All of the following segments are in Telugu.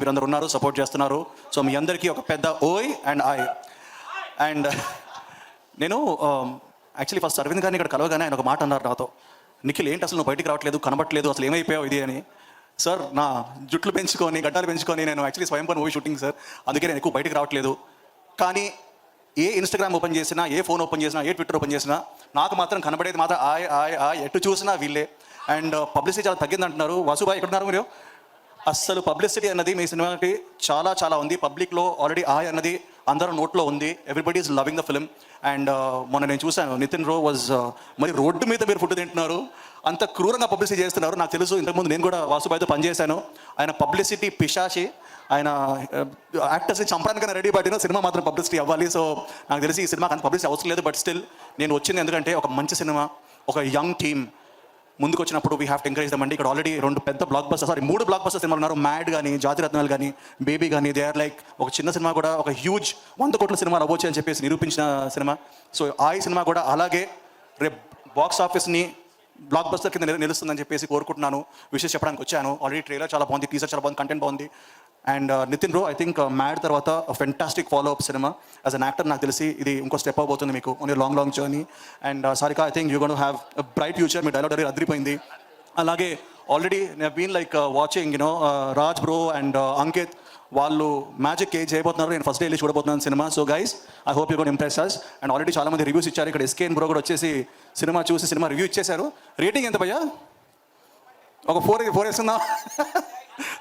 మీరందరూ ఉన్నారు సపోర్ట్ చేస్తున్నారు. సో మీ అందరికీ ఒక పెద్ద ఓయ్ అండ్ ఐ. అండ్ నేను um, యాక్చువల్లీ ఫస్ట్ అరవింద్ గారిని ఇక్కడ కలవగానే ఆయన ఒక మాట అన్నారు నాతో. నిఖిల్ ఏంటి అసలు నువ్వు బయటికి రావట్లేదు కనబట్లేదు అసలు ఏమైపోయావు ఇది అని? సార్ నా జుట్లు పెంచుకొని గడ్డాలు పెంచుకొని నేను యాక్చువల్లీ స్వయంపన్ మూవీ షూటింగ్ సార్. అందుకే నేను ఎక్కువ బయటికి రావట్లేదు. కానీ ఏ ఇన్స్టాగ్రామ్ ఓపెన్ చేసినా ఏ ఫోన్ ఓపెన్ చేసినా ఏ ట్విట్టర్ ఓపెన్ చేసినా నాకు మాత్రం కనబడేది మాత్రం ఆయ్ ఆయ్ ఆయ్ ఎటు చూసినా వీళ్ళే. అండ్ uh, పబ్లిసిటీ చాలా తగ్గిందంటున్నారు. వాసుబాయ్ ఎక్కడున్నారు మీరు? అస్సలు పబ్లిసిటీ అన్నది మీ సినిమాకి చాలా చాలా ఉంది. పబ్లిక్లో ఆల్రెడీ ఆయ్ అన్నది అందరూ నోట్లో ఉంది. Everybody is loving the film and మొన్న నేను చూశాను నితిన్ రో వాజ్ uh, మరి రోడ్డు మీద మీరు ఫుడ్ తింటున్నారు. అంత క్రూరంగా పబ్లిసిటీ చేస్తున్నారు. నాకు తెలుసు ఇంతకుముందు నేను కూడా వాసుబాయితో పనిచేశాను. ఆయన పబ్లిసిటీ పిశాచి ఆయన uh, యాక్టర్స్ని చంపడానికైనా రెడీ పడిన సినిమా మాత్రం పబ్లిసిటీ అవ్వాలి. సో నాకు తెలిసి ఈ సినిమాకి అంత పబ్లిసిటీ అవసరం లేదు. బట్ స్టిల్ నేను వచ్చింది ఎందుకంటే ఒక మంచి సినిమా ఒక యంగ్ టీమ్ ముందుకు వచ్చినప్పుడు we have to encourage them అండి ఇక్కడ ఆల్రెడీ రెండు పెద్ద బ్లాక్ బస్టర్ సారీ మూడు బ్లాక్ బస్టర్ సినిమాలు ఉన్నారు. మ్యాడ్ కానీ జాతిరత్నాలు కానీ బేబీ కానీ దే ఆర్ లైక్ ఒక చిన్న సినిమా కూడా ఒక హ్యూజ్ వంద కోట్ల సినిమా అవ్వచ్చు అని చెప్పేసి నిరూపించిన సినిమా. సో ఆ ఈ సినిమా కూడా అలాగే రేపు బాక్స్ ఆఫీస్ని బ్లాక్ బస్టర్ కింద నిలుస్తుందని చెప్పేసి కోరుకుంటున్నాను. విషయం చెప్పడానికి వచ్చాను. ఆల్రెడీ ట్రైలర్ చాలా బాగుంది టీజర్ చాలా బాగుంది కంటెంట్ బాగుంది. And Nitin bro I think mad తర్వాత ఫెంటాస్టిక్ ఫాలో అప్ సినిమా యాజ్ అన్ యాక్టర్ నాకు తెలిసి ఇది ఇంకో స్టెప్ అవబోతుంది మీకు. Only long long journey and Sarika I think you gonna have bright future me dialogue diary అదిరిపోయింది. అలాగే ఆల్రెడీ నేను been like watching you know Raj bro and Ankit వాళ్ళు మ్యాజిక్ ఏ చేయబోతున్నారు. నేను ఫస్ట్ డే వెళ్ళి చూడబోతున్నాను cinema so guys I hope you gonna impress us and already చాలా మంది రివ్యూస్ ఇచ్చారు. ఇక్కడ ఎస్కేఎన్ బ్రో కూడా వచ్చేసి సినిమా చూసి సినిమా రివ్యూ ఇచ్చేశారు. రేటింగ్ ఎంత భయ్యా? ఒక ఫోర్ ఫోర్ వేస్తుందా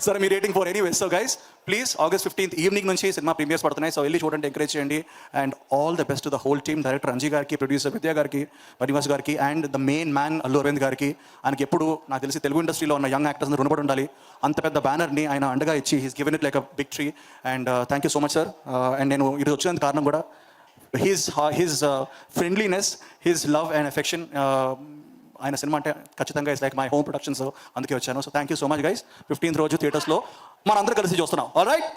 సరే మీ rating four anyway so guys please August fifteenth evening నుంచి సినిమా ప్రీమియర్స్ పడుతున్నాయి. సో వెళ్ళి చూడండి ఎంకరేజ్ చేయండి. And all the best the whole team director Ranji గారికి ప్రొడ్యూసర్ విద్యా గారికి పరివాస్ గారికి and the main man Allu Arvind గారికి. ఆయనకి ఎప్పుడు నాకు తెలిసి తెలుగు ఇండస్ట్రీలో ఉన్న యంగ్ యాక్టర్స్ రుణపడి ఉండాలి అంత పెద్ద బ్యానర్ని ఆయన అండగా ఇచ్చి he's given it like a big tree and thank you so much sir and నేను ఇది వచ్చినందుకు కారణం కూడా he's he's friendliness he's love and affection ఆయన సినిమా అంటే ఖచ్చితంగా it's like my home productions అందుకే వచ్చాను. So thank you so much guys fifteenth రోజు థియేటర్స్లో మనందరూ కలిసి చూస్తున్నాం. All right